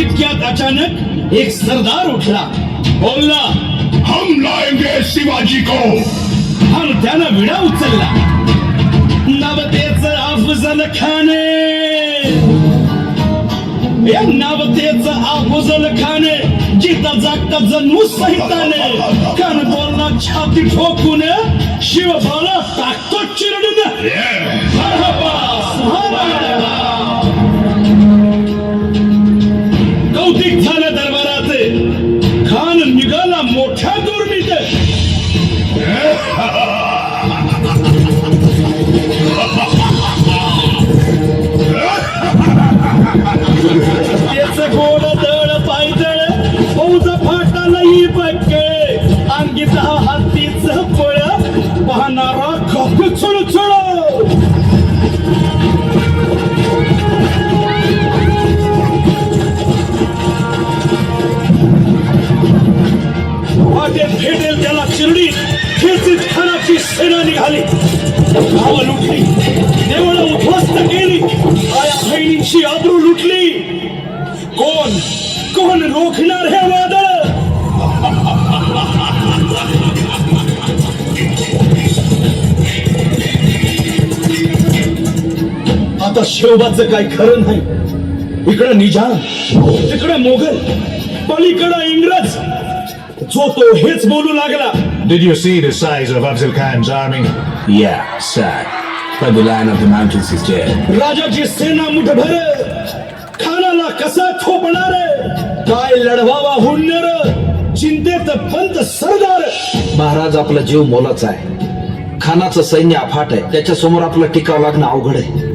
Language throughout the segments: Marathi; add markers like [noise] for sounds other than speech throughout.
इतक्यात अचानक एक सरदार उठला. बोलला हम लाएंगे शिवाजी को. हर त्यानं विडा उचलला. नवतेच अफजल खाने. या नवतेच अफजल खाने जिता जागता जणू सहिताने कान बोलला छाती ठोकून शिव ताक फाटालाही बक्के अंगीत हत्तीच फळ पाहणारा खप चुळचुळ वाटेत भेटेल त्याला चिरडी खेचीत खानाची सेना निघाली गावं लुटली देवळं उद्ध्वस्त केली आया बहिणींची आबरू लुटली शिवबाचं काय खरं नाही. इकडं निजाम तिकडं मोगल पलीकडं इंग्रज. जो तो हेच बोलू लागला. Did you see the size of Afzal Khan's army? Yeah, sad. But the lion of the mountains is dead. राजाची सेना मुठभर खानाला कसा थोपणार? काय लढवावा हुंडर चिंतेत पंत सरदार. महाराज आपला जीव मोलाचा आहे. खानाचं सैन्य अफाट आहे. त्याच्यासमोर आपलं टिकाव लागणं अवघड आहे.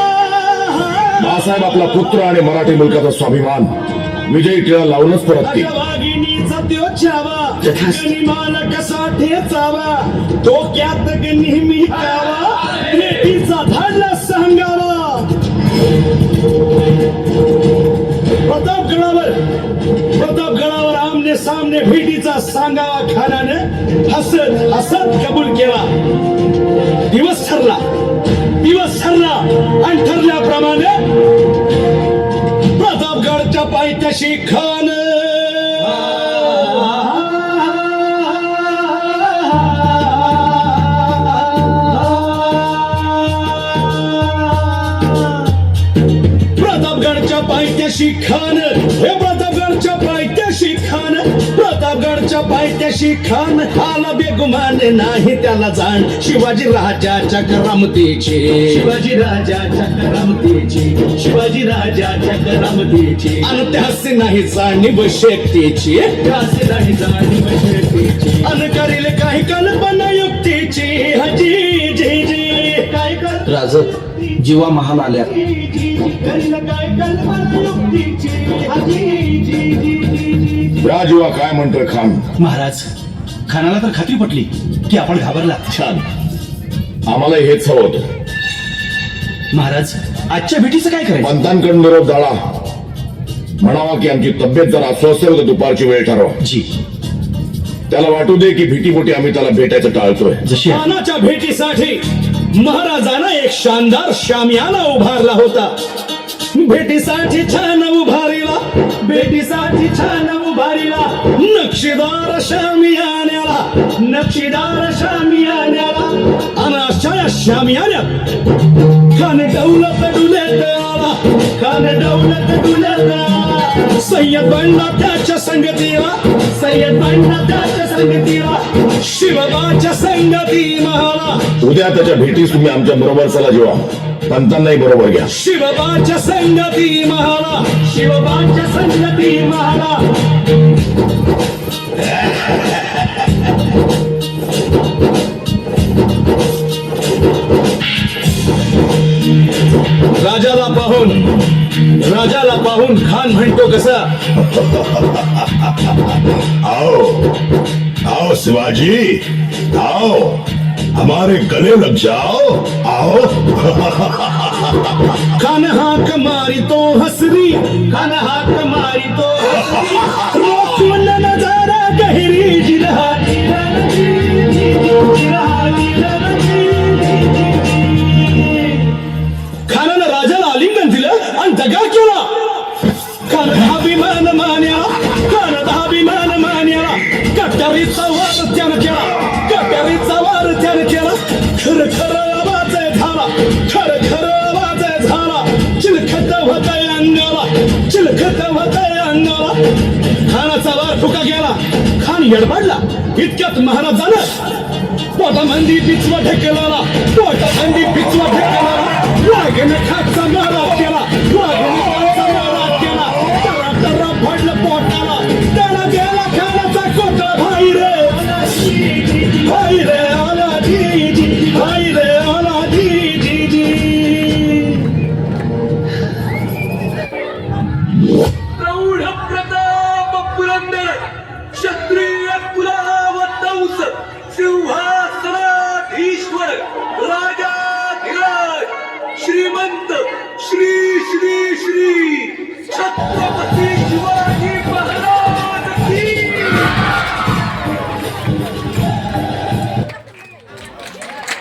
बाळासाहेब आपला पुत्र आणि मराठी मुलकाचा स्वाभिमान. विजयी टिळा लावूनच परततील. डोक्यात नेहमी धाडला सांगावा. प्रतापगडावर प्रतापगडावर आमने सामने भेटीचा सांगावा खानाने हसत हसत कबूल केला. दिवस ठरला. दिवस ठरला आणि ठरल्याप्रमाणे प्रतापगडच्या पायथ्याशी खान. प्रतापगडच्या पायथ्याशी खान. हे प्रतापगडच्या पायथ्याशी खान. पायथ्याशी खान आला बेगुमान नाही त्याला जाण. शिवाजी राजाच्या करामतीची. शिवाजी राजाच्या करामतीची. शिवाजी राजाच्या करामतीची. आणि त्यासे नाही जाणीव शक्तीची त्यासे नाही जाणीव शक्तीची अन करील काही कल्पना युक्तीची. हजी जी जी. काय कर राज जीवा महाल आल्या. करील काय कल्पना युक्तीची. हजी राजीवा काय म्हणतोय खान? महाराज खानाला तर खात्री पटली की आपण घाबरला. छान. आम्हाला हेच हवं होतं. महाराज आजच्या भेटीचं काय करायचं? पंतांकडून निरोप झाला म्हणावा की आमची तब्येत जर अस्वस्थ आहे तर दुपारची वेळ ठरवा. जी. त्याला वाटू दे की भीतीपोटी आम्ही त्याला भेटायचं टाळतोय. जशी मानाच्या भेटीसाठी महाराजांना एक शानदार शामियाना उभारला होता. भेटीसाठी छान उभारीला. भेटीसाठी छान उभारीला. नक्षीदार शामियान्याला नक्षीदार शामियान्याला अनाशा श्यामी शामियान्यात खान डौलत डुलत आला. खान डौलत डुलत आला. सय्यद बंडा त्याच्या संगतीला. सय्यद बंडा त्याच्या संगतीला. शिवबाच्या संगती महाला उद्या त्याच्या भेटीस तुम्ही आमच्या बरोबर चला जेव्हा पंतांनाही बरोबर घ्या. शिवबाच्या संगती महाला शिवबाच्या संगती महाला. राजाला पाहून राजाला पाहून खान म्हणतो कसा? आओ आओ शिवाजी आओ. हमारे गले लग जाओ। आओ। खान हाक मारी तो हसरी। खान हाक मारी तो हसरी। [laughs] खर खर आवाज झाला. खर खर आवाज झाला. चिलखत होतय अंगाला चिलखत होतय अंगाला खानाचा वार फुका गेला. खान येडबाडला इतक्यात महाराजानं पोटामंदी पिचवा ढेकलाला. पोटामंदी पिचवा ढेकलाला. वाघने खाटचा श्रीमंत श्री श्री श्री छत्रपती